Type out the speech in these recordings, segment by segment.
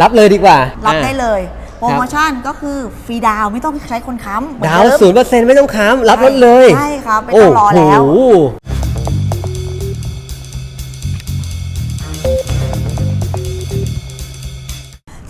รับเลยดีกว่ารับอะได้เลย โปรโมชั่นก็คือฟรีดาวน์ไม่ต้องใช้คนค้ำเหมือนดาวเดิมศูนย์เปอร์เซ็นต์ไม่ต้องค้ำรับรถเลยใช่ครับไม่ต้องรอแล้วโโห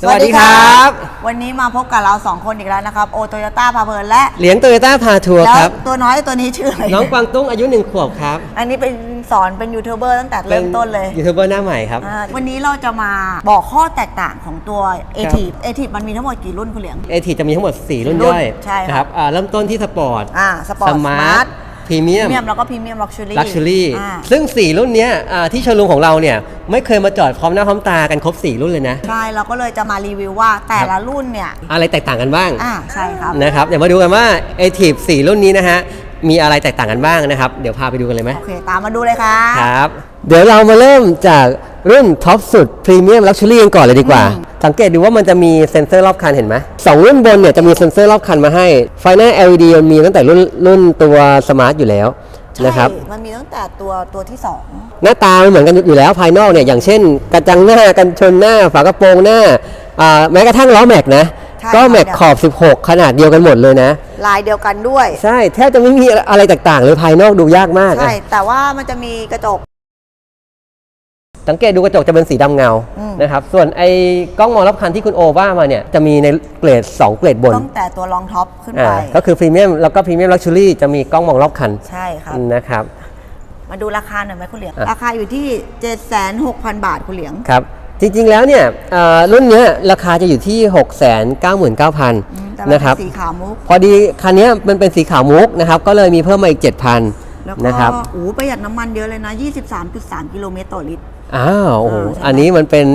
สวัสดีครับ วันนี้มาพบกับเราสองคนอีกแล้วนะครับ โอโตโยต้าพาเพลินและ เหลียงโตโยต้าพาทัวร์แล้วครับ ตัวน้อยตัวนี้ชื่ออะไร น้องกวางตุ้งอายุหนึ่งขวบครับ อันนี้เป็น สอนเป็นยูทูบเบอร์ตั้งแต่เริ่มต้นเลยป็ยูทูบเบอร์หน้าใหม่ครับ อ่าวันนี้เราจะมาบอกข้อแตกต่างของตัว a t i v a t i v มันมีทั้งหมดกี่รุ่นคุณเหลียง เอทีจะมีทั้งหมด 4 รุ่นรุ่นย่อยใช่ครับนะครับอ่าเริ่มต้นที่สปอร์ตอ่าสปอร์ตสมาร์ทพรีเมียม เมียมแล้วก็พรีเมียมลักชัวรี่ลักชัวรี่อ่า ซึ่ง 4 รุ่นเนี้ยอ่าที่โชว์รูมของเราเนี่ย ไม่เคยมาจอดพร้อมหน้าพร้อมตากันครบ 4 รุ่นเลยนะ ใช่เราก็เลยจะมารีวิวว่าแต่ละรุ่นเนี่ย อะไรแตกต่างกันบ้าง อ่าใช่ครับ นะครับ เดี๋ยวมาดูกันว่า a t i v 4รุ่นนี้นะฮะ มีอะไรแตกต่างกันบ้างนะครับ เดี๋ยวพาไปดูกันเลยไหมโอเค ตามมาดูเลยครับครับ เดี๋ยวเรามาเริ่มจากรุ่นท็อปสุดพรีเมียมลักชัวรี่กันก่อนเลยดีกว่า สังเกตดูว่ามันจะมีเซ็นเซอร์รอบคันเห็นไหมสองรุ่นบนเนี่ยจะมีเซ็นเซอร์รอบคันมาให้ไฟหน้า LED มันมีตั้งแต่รุ่นรุ่นตัวสมาร์ทอยู่แล้วนะครับใช่มันมีตั้งแต่ตัวตัวที่ 2 หน้าตามันเหมือนกันอยู่แล้วภายนอกเนี่ยอย่างเช่น กระจังหน้ากันชนหน้าฝากระโปรงหน้าอ่าแม้กระทั่งล้อแม็กนะใช่ก็แม็กค่ะขอบ 16 ขนาดเดียวกันหมดเลยนะ ลายเดียวกันด้วย ใช่แทบจะไม่มีอะไรต่างๆเลยภายนอกดูยากมากใช่อะแต่ว่ามันจะมีกระจก สังเกตดูกระจกจะเป็นสีดำเงาอืมนะครับ ส่วนไอ้กล้องมองรอบคันที่คุณโอว่ามาเนี่ยจะมีในเกรด 2 เกรดบนตั้งแต่ตัวรองท็อปขึ้นอ่าไป ก็คือพรีเมียมแล้วก็พรีเมียมลักชัวรี่จะมีกล้องมองรอบคัน ใช่ครับนะครับ มาดูราคาหน่อยไหมคุณเหลียงอะราคาอยู่ที่ 76,000 บาทคุณเหลียงครับ จริงๆแล้วเนี่ยอ่ารุ่นเนี้ยราคาจะอยู่ที่ 6 9 9 0 0อืมแต่มันนะครับเป็นสีขาวมุกพอดีคันเนี้ยมันเป็นสีขาวมุกนะครับก็เลยมีเพิ่มมาอีก 7,000แล้วนะคก็รับโอ้ประหยัดน้ำมันเยอะเลยนะ 23.3 กิโลเมตรต่อลิตรอ้าวโอ้โหอ่าใช่อันนี้มันเป็น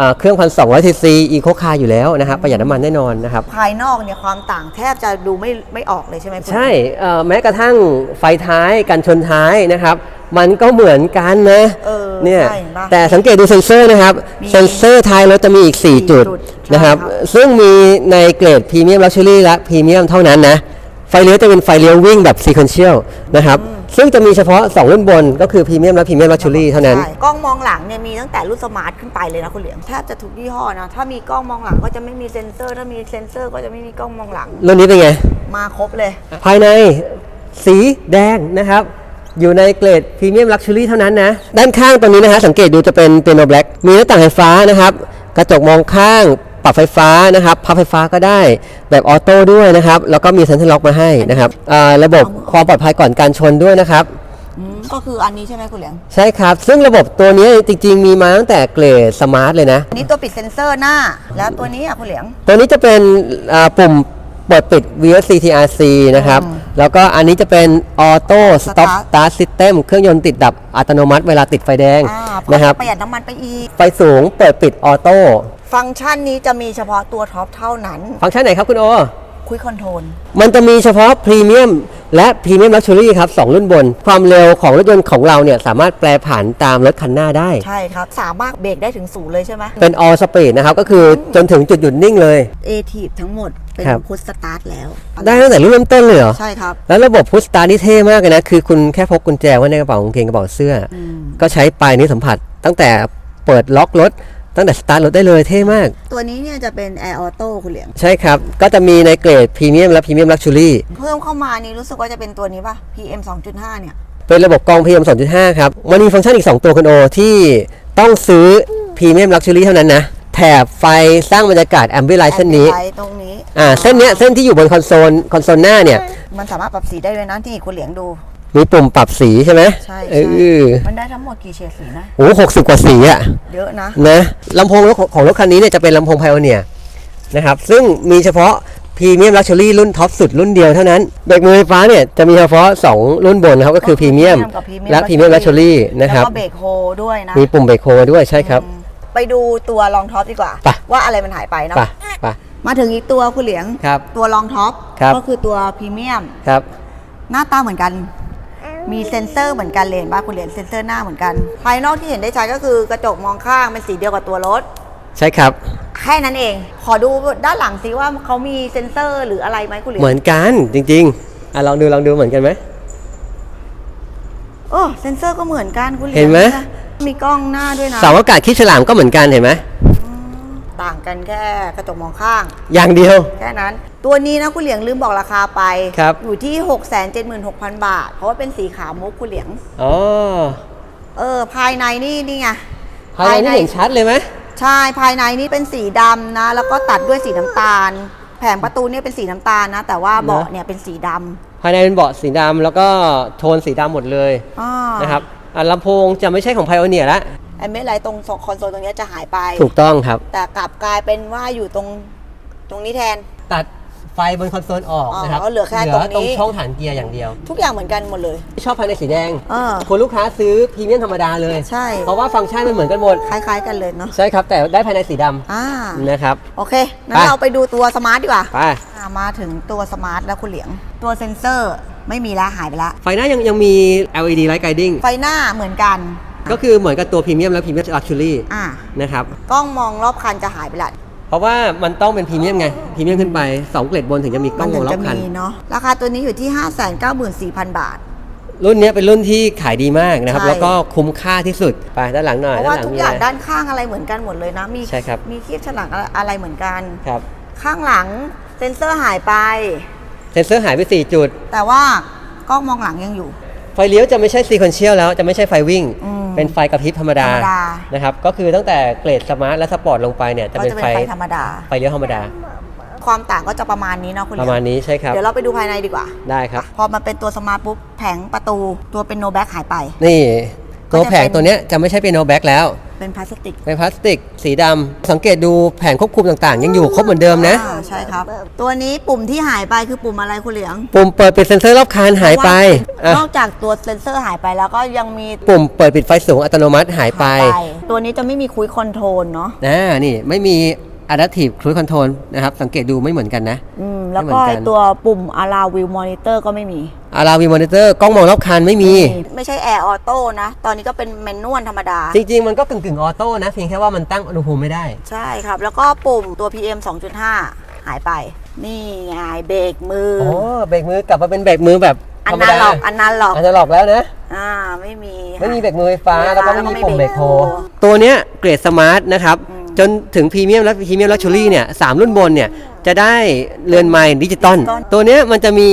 อ่าเครื่องพันสองร้อยซีซีอีโคคาร์อยู่แล้วนะครับประหยัดน้ำมันแน่นอนนะครับภายนอกเนี่ยความต่างแทบจะดูไม่ไม่ออกเลยใช่ไหมคุณใช่เอ่อแม้กระทั่งไฟท้ายกันชนท้ายนะครับ มันก็เหมือนกันนะเออเนี่ยใช่เห็นปะแต่สังเกตดูเซ็นเซอร์นะครับ มีเซ็นเซอร์ท้ายรถจะมีอีก4จุดจุดนะครับ ใช่ครับ ซึ่งมีในเกรดพรีเมียมลักชัวรี่และพรีเมียมเท่านั้นนะ ไฟเลี้ยวจะเป็นไฟเลี้ยววิ่งแบบซีคอนเชียลนะครับ ซึ่งจะมีเฉพาะ 2 รุ่นบนก็คือพรีเมียมและพรีเมียมลักชัวรี่เท่านั้น ใช่กล้องมองหลังเนี่ยมีตั้งแต่รุ่นสมาร์ทขึ้นไปเลยนะคุณเหลียงแทบจะทุกยี่ห้อนะถ้ามีกล้องมองหลังก็จะไม่มีเซ็นเซอร์ ถ้ามีเซ็นเซอร์ก็จะไม่มีกล้องมองหลังรุ่นนี้เป็นไง มาครบเลย ภายในสีแดงนะครับ อยู่ในเกรดพรีเมียมลักชัวรี่เท่านั้นนะ ด้านข้างตรงนี้นะฮะสังเกตดูจะเป็นเปียโนแบล็กมีหน้าต่างไฟฟ้านะครับ กระจกมองข้าง ปรับไฟฟ้านะครับ พับไฟฟ้าก็ได้แบบออโต้ด้วยนะครับ แล้วก็มีเซ็นทรัลล็อกมาให้นะครับอ่าระบบความปลอดภัยก่อนการชนด้วยนะครับ อืมก็คืออันนี้ใช่ไหมคุณเหลียง ใช่ครับ ซึ่งระบบตัวนี้จริง ๆ มีมาตั้งแต่เกรดสมาร์ทเลยนะ อันนี้ตัวปิดเซ็นเซอร์หน้า แล้วตัวนี้อะคุณเหลียง ตัวนี้จะเป็นอ่าปุ่มเปิดปิด VSC TRC นะครับ แล้วก็อันนี้จะเป็น Auto Stop Start Start System เครื่องยนต์ติดดับอัตโนมัติเวลาติดไฟแดงอ่านะครับ ประหยัดน้ำมันไปอีก ไฟสูงเปิดปิดออโต้ฟังก์ชันนี้จะมีเฉพาะตัวท็อปเท่านั้น ฟังก์ชันไหนครับคุณโอ คุยคอนโทรล มันจะมีเฉพาะพรีเมียม และพรีเมียมลักชัวรี่ครับสองรุ่นบน ความเร็วของรถยนต์ของเราเนี่ยสามารถแปลผันตามรถคันหน้าได้ ใช่ครับ สามารถเบรกได้ถึงศูนย์เลยใช่ไหมเป็น all speed นะครับ ก็คือจนถึงจุดหยุดนิ่งเลย เอทีทั้งหมดเป็นครับ พุทสตาร์ทแล้วได้ตั้งแต่รุ่นเริ่มต้นเลยเหรอ ใช่ครับ แล้วระบบพุชสตาร์นี่เท่มากเลยนะ คือคุณแค่พกกุญแจไว้ในกระเป๋ากางเกงกระเป๋าเสื้ออก็ใช้ปลายนิ้วสัมผัส ตั้งแต่เปิดล็อกรถ ตั้งแต่สตาร์ทรถได้เลยเท่มาก ตัวนี้เนี่ยจะเป็นแอร์ออโต้คุณเหลียงใช่ครับ ก็จะมีในเกรดพรีเมียมและพรีเมียมลักชัวรี่เพิ่มเข้ามานี่รู้สึกว่าจะเป็นตัวนี้ป่ะ PM 2.5 เนี่ย เป็นระบบกรอง PM 2.5 ครับ มันมีฟังก์ชันอีก 2 ตัวคุณโอที่ต้องซื้อพรีเมียมลักชัวรี่เท่านั้นนะแถบไฟสร้างบรรยากาศแอมบิไลท์เส้นนี้ไฟตรงนี้ อ่าเส้นเนี้ยเส้นที่อยู่บนคอนโซลคอนโซลหน้าเนี่ย มันสามารถปรับสีได้เลยนะที่คุณเหลียงดู มีปุ่มปรับสีใช่ไหมใช่เอใช่อมันได้ทั้งหมดกี่เฉดสีนะ โอ้หกสิบกว่าสีอะ เยอะนะ นะลำโพงรถของของรถคันนี้เนี่ยจะเป็นลำโพงไพโอเนียนะครับ ซึ่งมีเฉพาะพรีเมียมลักชัวรี่รุ่นท็อปสุดรุ่นเดียวเท่านั้นเบรกมือไฟฟ้าเนี่ยจะมีเฉพาะ 2 รุ่นบนนะครับก็คือพรีเมียมกับ Premium และพรีเมียมลักชัวรี่นะครับ แล้วก็เบรกโฮด้วยนะมีปุ่มเบรกโฮด้วยใช่ครับ อืมไปดูตัวรองท็อปดีกว่า ไป ว่าอะไรมันหายไปเนาะ ไปไป มาถึงอีกตัวคุณเหลียง ครับตัวรองท็อป ครับ ก็คือตัวพรีเมียม ครับ หน้าตาเหมือนกัน มีเซ็นเซอร์เหมือนกันเลยเห็นป่ะคุณเหรียญเซ็นเซอร์หน้าเหมือนกัน ภายนอกที่เห็นได้ชัดก็คือกระจกมองข้างเป็นสีเดียวกับตัวรถ ใช่ครับ แค่นั้นเอง ขอดูด้านหลังสิว่าเขามีเซ็นเซอร์หรืออะไรไหมคุณเหรียญเหมือนกันจริงๆอะลองดูลองดูเหมือนกันไหมเออเซ็นเซอร์ก็เหมือนกันคุณเหรียญเห็นไหมมีกล้องหน้าด้วยนะเสาอากาศคิดฉลามก็เหมือนกันเห็นไหม ต่างกันแค่กระจกมองข้าง อย่างเดียว แค่นั้น ตัวนี้นะคุณเหลียงลืมบอกราคาไป ครับ อยู่ที่ 6 7 6 0 0 0 บาท เพราะว่าเป็นสีขาวมุกคุณเหลียง อ๋อ เออ ภายในนี่นี่ไง ภายในนี่เห็นชัดเลยไหมใช่ ภายในนี่เป็นสีดำนะ แล้วก็ตัดด้วยสีน้ำตาล แผงประตูเนี่ยเป็นสีน้ำตาลนะ แต่ว่าเบาะเนี่ยเป็นสีดำภายในเป็นเบาะสีดำแล้วก็โทนสีดำหมดเลยอ่านะครับอะลำโพงจะไม่ใช่ของ Pioneer ละ ไอ้เม็ดไรตรงคอนโซลตรงเนี้ยจะหายไป ถูกต้องครับ แต่กลับกลายเป็นว่าอยู่ตรงตรงนี้แทน ตัดไฟบนคอนโซลออกอ๋อนะครับเหลือแค่ตรงนี้ ตรงช่องฐานเกียร์อย่างเดียว ทุกอย่างเหมือนกันหมดเลยชอบภายในสีแดงเออคนลูกค้าซื้อพรีเมียมธรรมดาเลย ใช่ เพราะว่าฟังก์ชันมันเหมือนกันหมด คล้ายๆกันเลยเนาะใช่ครับ แต่ได้ภายในสีดำอ่านะครับ โอเคงั้นไป เราไปดูตัวสมาร์ทดีกว่าไป อ่ามาถึงตัวสมาร์ทแล้วคุณเหลียง ตัวเซ็นเซอร์ไม่มีแล้วหายไปละไฟหน้ายังยังมี LED Light Guiding ไฟหน้าเหมือนกัน ก็คือเหมือนกับตัวพรีเมียมและพรีเมียมลักชัวรี่อ่านะครับ กล้องมองรอบคันจะหายไปละเพราะว่ามันต้องเป็นพรีเมียมไงพรีเมียมขึ้นไป2เกรดบนถึงจะมีกล้มัองวถึงงรอจะบคันมีเนาะราคาตัวนี้อยู่ที่ 594,000 บาท รุ่นเนี้ยเป็นรุ่นที่ขายดีมากนะครับใช่แล้วก็คุ้มค่าที่สุดไปด้านหลังหน่อยเพราะด้านว่าหลังทุกมีอย่างอะไรด้านข้างอะไรเหมือนกันหมดเลยนะมีใช่ครับมีคีบฉลังอะไรเหมือนกันครับข้างหลังเซ็นเซอร์หายไป เซนเซอร์หายไป 4 จุด แต่ว่ากล้องมองหลังยังอยู่ ไฟเลี้ยวจะไม่ใช่ซีคอนเชียลแล้วจะไม่ใช่ไฟวิ่งอืม เป็นไฟกระพริบธรรมดาธรรมดา นะครับก็คือตั้งแต่เกรดสมาร์ทและสปอร์ตลงไปเนี่ยจะก็เป็นจะเป็นไฟไฟธรรมดา ไฟเลี้ยวธรรมดา ความต่างก็จะประมาณนี้เนาะคุณปเหลีระยมาณงนี้ใช่ครับ เดี๋ยวเราไปดูภายในดีกว่า ได้ครับ พอมันเป็นตัวสมาร์ทปุ๊บแผงประตูตัวเป็นโนแบ็กหายไป นี่ ตัวก็จะแผงเป็นตัวเนี้ยจะไม่ใช่เป็นโนแบ็กแล้ว เป็นพลาสติกเป็นพลาสติกสีดำสังเกตดูแผงควบคุมต่างๆ ยังอยู่ครบเหมือนเดิมนะ อ่าใช่ครับ ตัวนี้ปุ่มที่หายไปคือปุ่มอะไรคุณเหลียงปุ่มเปิดปิดเซ็นเซอร์รอบคันหายไปเพราะอะว่านอกจากตัวเซ็นเซอร์หายไปแล้วก็ยังมีปุ่มเปิดปิดไฟสูงอัตโนมัติหายไปตัวนี้จะไม่มีคุยคอนโทรลเนาะนะนี่ไม่มี Adaptive Cruise Control นะครับ สังเกตดูไม่เหมือนกันนะ อืมแล้วไม่ก็เหมือนกัน ไอ้ตัวปุ่ม Allow View Monitor ก็ไม่มี อาราวีมอนิเตอร์กล้องมองรอบคันไม่มี ไม่ใใช่ Air Auto นะ ตอนนี้ก็เป็นแมนนวลธรรมดา จริง ๆ มันก็กึ่งกึ่งออโต้นะ เพียงแค่ว่ามันตั้งอุณหภูมิไม่ได้ ใช่ครับ แล้วก็ปุ่มตัว PM 2.5 หายไป นี่ไงเบรกมือ โอ้เบรกมือกลับมาเป็นเบรกมือแบบอัธรนรมนั้นดาหลอกอันนั้นหลอกอันจะหลอกแล้วนะอ่าไม่มีไม่มีเบรกมือไฟฟ้าไฟฟ้าแล้วก็ไม่มีแล้วก็ไม่ปุ่มเบรกโฮเบรกโฮตัวเนี้ยเกรดสมาร์ทนะครับอืม จนถึงพรีเมียมและพรีเมียมลักชัวรี่เนี่ยสามรุ่นบนเนี่ย จะได้เรือนไม้ดิจิตอลดิจิตอลตัวเนี้ยมันจะมี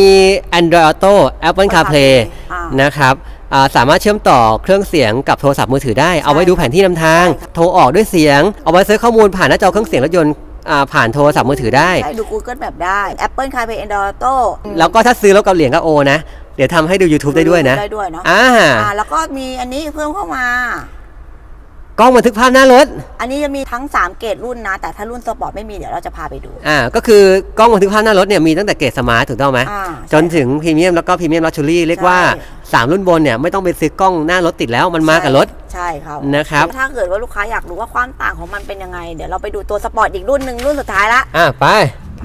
Android Auto Apple CarPlay อ่านนะครับอ่าสามารถเชื่อมต่อเครื่องเสียงกับโทรศัพท์มือถือได้ เอาไว้ดูแผนที่นำทางใช่ครับโทรออกด้วยเสียง เอาไว้เซิร์ชข้อมูลผ่านหน้าจอเครื่องเสียงรถยนต์อ่าผ่านโทรศัพท์มือถือได้ได้ดู Google แบบได้ Apple CarPlay Android Auto แล้วก็ถ้าซื้อรถกับเหรียญก็โอนะ เดี๋ยวทำให้ดู YouTube ได้ด้วยนะได้ด้วยเนาะอ่าอ่าแล้วก็มีอันนี้เพิ่มเข้ามา กล้องบันทึกภาพหน้ารถ อันนี้จะมีทั้ง 3 เกรดรุ่นนะ แต่ถ้ารุ่นสปอร์ตไม่มีเดี๋ยวเราจะพาไปดู อ่า ก็คือกล้องบันทึกภาพหน้ารถเนี่ยมีตั้งแต่เกรดสมาร์ทถูกต้องไหม อ่าจนถึงพรีเมียมแล้วก็พรีเมียมลักชัวรี่เรียกว่า ใช่ 3 รุ่นบนเนี่ยไม่ต้องไปซื้อกล้องหน้ารถติดแล้วมันมากับรถ ใช่ครับนะครับ ถ้าเกิดว่าลูกค้าอยากรู้ว่าความต่างของมันเป็นยังไง เดี๋ยวเราไปดูตัวสปอร์ตอีกรุ่นหนึ่งรุ่นสุดท้ายละ อ่าไป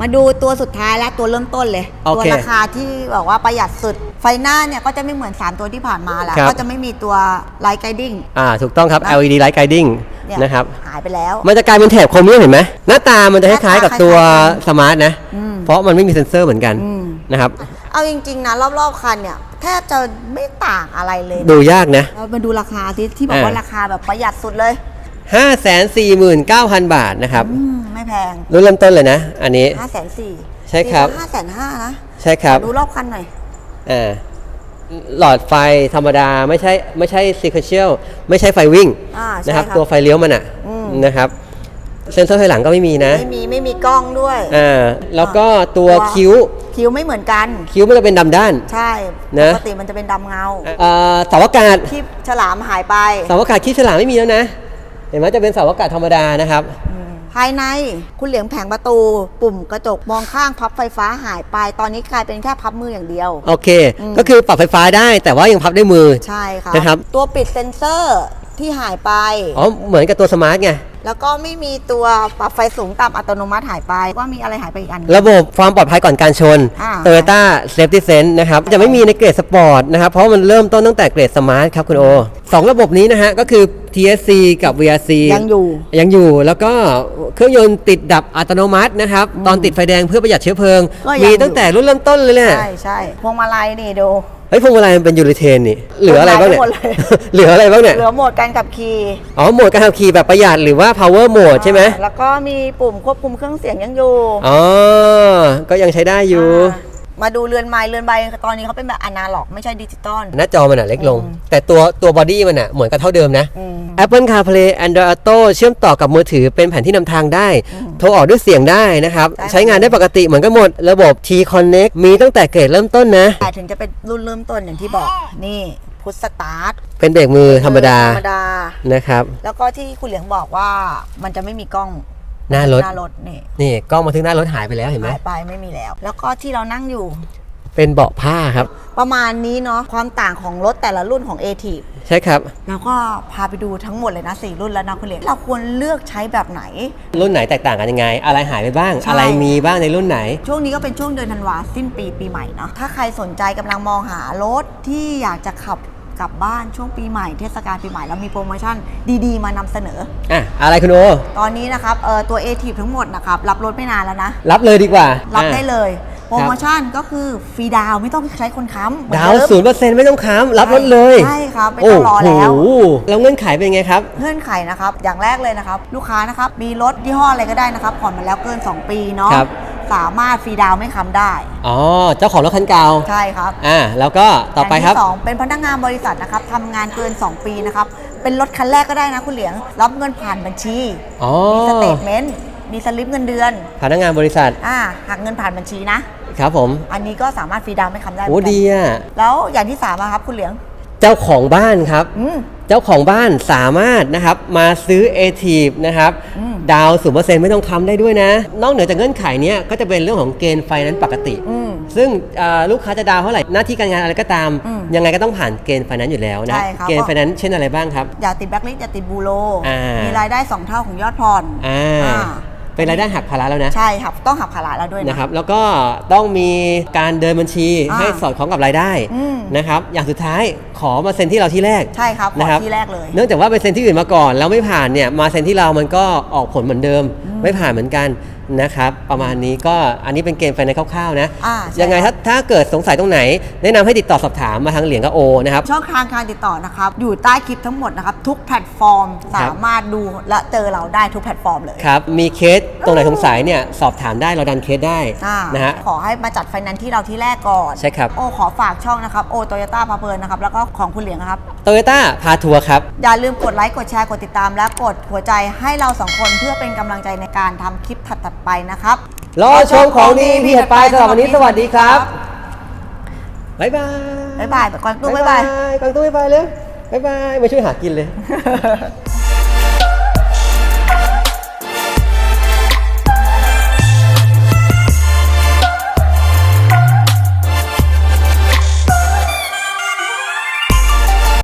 มาดูตัวสุดท้ายและตัวเริ่มต้นเลย โอตัวเคราคาที่บอกว่าประหยัดสุด ไฟหน้าเนี่ยก็จะไม่เหมือน 3 ตัวที่ผ่านมาแล้วครับ ก็จะไม่มีตัวไลท์ไกดิ้ง อ่าถูกต้องครับ นะ LED Light Guiding เนี่ยนะครับ หายไปแล้ว มันจะกลายเป็นแถบโครเมียมเห็นไหมหน้าตามันจะคล้ายๆกับตัวคล้ายๆกันสมาร์ทนะ อืม เพราะมันไม่มีเซ็นเซอร์เหมือนกันอืม นะครับ เอาจริง ๆ นะ รอบ ๆ คันเนี่ย แทบจะไม่ต่างอะไรเลยนะดูยากนะ เรามาดูราคาที่ที่บอกว่าอ่าราคาแบบประหยัดสุดเลย 549,000 บาทนะครับ อืมไม่แพงรุ่นเริ่มต้นเลยนะ อันนี้5 4 0 0 0ใช่ครับ ห้าแสนห้านะใช่ครับ ดูรอบคันหน่อย อ่า หลอดไฟธรรมดาไม่ใช่ไม่ใช่ sequential ไม่ใช่ไฟวิ่งอ่าใช่นะครับ ครับตัวไฟเลี้ยวมันอะอืม นะครับ เซ็นเซอร์ถอยหลังก็ไม่มีนะ ไม่มีไม่มีกล้องด้วย อ่า แล้วก็ตัวตัว คิ้ว คิ้วไม่เหมือนกัน คิ้วมันจะเป็นดำด้าน ใช่นะ ปกติมันจะเป็นดำเงาอ่าเสาอากาศที่ฉลามหายไป เสาอากาศขี้ฉลามไม่มีแล้วนะ เห็นไหมจะเป็นเสาอากาศธรรมดานะครับ ภายในคุณเหลียงแผงประตู ปุ่มกระจกมองข้างพับไฟฟ้าหายไป ตอนนี้กลายเป็นแค่พับมืออย่างเดียว โอเค อืม ก็คือปรับไฟฟ้าได้แต่ว่ายังพับด้วยมือ ใช่ค่ะนะครับ ตัวปิดเซ็นเซอร์ที่หายไป อ๋อเหมือนกับตัวสมาร์ทไง แล้วก็ไม่มีตัวปรับไฟสูงต่ำอัตโนมัติหายไปว่ามีอะไรหายไปอีกอันหนึ่ง ระบบความปลอดภัยก่อนการชน อ่า Toyota Safety Sense นะครับ จะไม่มีในเกรดสปอร์ตนะครับ เพราะมันเริ่มต้นตั้งแต่เกรดสมาร์ทครับคุณโอสองระบบนี้นะฮะ ก็คือ TSC กับ VRC ยังอยู่ ยังอยู่แล้วก็เครื่องยนต์ติดดับอัตโนมัตินะครับ ตอนติดไฟแดงเพื่อประหยัดเชื้อเพลิง ก็ยังมีตั้งแต่รุ่นเริ่มต้นเลยแหละใช่ใช่พวงมาลัยนี่ดู เฮ้ยพวงมาลัยมันเป็นยูริเทนนี่เหลืออะไรบ้างเนี่ยหมดเลยเหลืออะไรบ้างเนี่ย เหลือโหมดการขับขี่อ๋อโหมดการขับขี่แบบประหยัดหรือว่า power mode ใช่ไหมแล้วก็มีปุ่มควบคุมเครื่องเสียงยังอยู่อ๋อ ก็ยังใช้ได้อยู่า มาดูเรือนไม้เรือนใบตอนนี้เขาเป็นแบบอนาล็อก ไม่ใช่ดิจิตอล หน้าจอมันอะเล็กลง อืม แต่ตัวตัวบอดี้มันอะเหมือนกับเท่าเดิมนะ อืม Apple CarPlay Android Auto เชื่อมต่อกับมือถือเป็นแผนที่นำทางได้โทรออกด้วยเสียงได้นะครับ ได้ ใช้งานได้ปกติเหมือนกันหมด ระบบ T Connect มีตั้งแต่เกรดเริ่มต้นนะ แต่ถึงจะเป็นรุ่นเริ่มต้นอย่างที่บอก นี่พุทสตาร์ทเป็นเบรกมือธรรมดาธรรมดา นะครับ แล้วก็ที่คุณเหลียงบอกว่ามันจะไม่มีกล้อง หน้ารถหน้ารถนี่นี่กล้องมาถึงหน้ารถหายไปแล้วเห็นไหมหายไปไม่มีแล้ว แล้วก็ที่เรานั่งอยู่ เป็นเบาะผ้าครับ ประมาณนี้เนาะความต่างของรถแต่ละรุ่นของ a t ใช่ครับแล้วก็พาไปดูทั้งหมดเลยนะสี่รุ่นแล้วนะคุณเหลียงเราควรเลือกใช้แบบไหน รุ่นไหนแตกต่างกันยังไง อะไรหายไปบ้าง ใช่ อะไรมีบ้างในรุ่นไหน ช่วงนี้ก็เป็นช่วงเดือนธันวาสิ้นปีปีใหม่เนาะถ้าใครสนใจกำลังมองหารถที่อยากจะขับ กลับบ้านช่วงปีใหม่เทศกาลปีใหม่แล้วมีโปรโมชั่นดีๆ มานำเสนอ อะอะไรคุณโอตอนนี้นะครับเออตัว a t ทั้งหมดนะครับรับรถไม่นานแล้วนะ รับเลยดีกว่ารับอะได้เลย โปรโมชั่นก็คือฟรีดาวน์ไม่ต้องใช้คนค้ำเหมือนดาวเดิมศูนย์เปอร์เซ็นต์ไม่ต้องค้ำรับรถเลยใช่ครับไม่ต้องรอแล้ว โอ้โหแล้วเงื่อนไขเป็นไงครับ เงื่อนไขนะครับ อย่างแรกเลยนะครับ ลูกค้านะครับ มีรถยี่ห้ออะไรก็ได้นะครับผ่อนมาแล้วเกิน 2 ปีเนาะครับ สามารถฟรีดาวน์ไม่ค้ำได้ อ๋อ เจ้าของรถคันเก่าใช่ครับ อ่า แล้วก็ต่อไปครับ ย่างที่สองเป็นพนักงานบริษัทนะครับทำงานเกิน 2 ปีนะครับ เป็นรถคันแรกก็ได้นะคุณเหลียง รับเงินผ่านบัญชี อ๋อ มีสเตทเมนต์ มีสลิปเงินเดือน พนักงานบริษัท อ่าหักเงินผ่านบัญชีนะ ครับผม อันนี้ก็สามารถฟรีดาวน์ไม่ค้ำได้เหมืโอ้อนกันดีอะ แล้วอย่างที่สามอะครับคุณเหลียง เจ้าของบ้านครับ อืมเจ้าของบ้านสามารถนะครับมาซื้อ a t ีนะครับอืมดาวศูนย์เปอร์เซ็นต์ไม่ต้องค้ำได้ด้วยนะ นอกเหนือจากเงื่อนไขเนี้ยก็จะเป็นเรื่องของเกณฑ์ไฟนั้นปกติอืมซึ่งอ่าลูกค้าจะดาวเท่าไหร่ หน้าที่การงานอะไรก็ตามอืมยังไงก็ต้องผ่านเกณฑ์ไฟนั้นอยู่แล้วนะใช่ครับเกณฑ์ไฟนั้นเช่นอะไรบ้างครับ อย่าติดแบล็คลิสต์อย่าติดบูโรอ่ามีมีรายได้ 2 เท่าของยอดผ่อนอ่าอ่า เป็นรายได้หักภาระแล้วนะ ใช่ครับต้องหักภาระแล้วด้วยนะ นะครับ แล้วก็ต้องมีการเดินบัญชีอ่าให้สอดคล้องกับรายได้อืม นะครับ อย่างสุดท้ายขอมาเซ็นที่เราที่แรก ใช่ครับขอนะครับ ที่แรกเลย เนื่องจากว่าไปเซ็นที่อื่นมาก่อนแล้วไม่ผ่านเนี่ยมาเซ็นที่เรามันก็ออกผลเหมือนเดิม ไม่ผ่านเหมือนกัน นะครับประมาณนี้ก็อันนี้เป็นเกณฑ์ไฟในคร่าวๆนะ อ่าใช่ยังไงถ้าถ้าเกิดสงสัยตรงไหน แนะนำให้ติดต่อสอบถามมาทางเหลียงกับโอนะครับ ช่องทางการติดต่อนะครับ อยู่ใต้คลิปทั้งหมดนะครับ ทุกแพลตฟอร์ม ครับ สามารถดูและเจอเราได้ทุกแพลตฟอร์มเลย ครับ มีเคสตรงไหนสงสัยเนี่ยสอบถามได้เราดันเคสได้อ่านะฮะ ขอให้มาจัดไฟแนนซ์ที่เราที่แรกก่อนใช่ครับ โอขอฝากช่องนะครับ โอโตโยต้าพาเพลินนะครับ แล้วก็ของคุณเหลียงนะครับ โตโยต้าพาทัวร์ครับ อย่าลืมกดไลค์ กดแชร์ กดติดตาม และกดหัวใจให้เราสองคนเพื่อเป็นกำลังใจในการทำคลิปถัดๆไปนะครับ รอชมของดีพี่ถัดไปสำหรับวันนี้สวัสดีครับ บ๊ายบายบ๊ายบายก่อนตู้บ๊ายบายกวางตุ้งบ๊ายบายเลยบ๊ายบายมาช่วยหากินเลย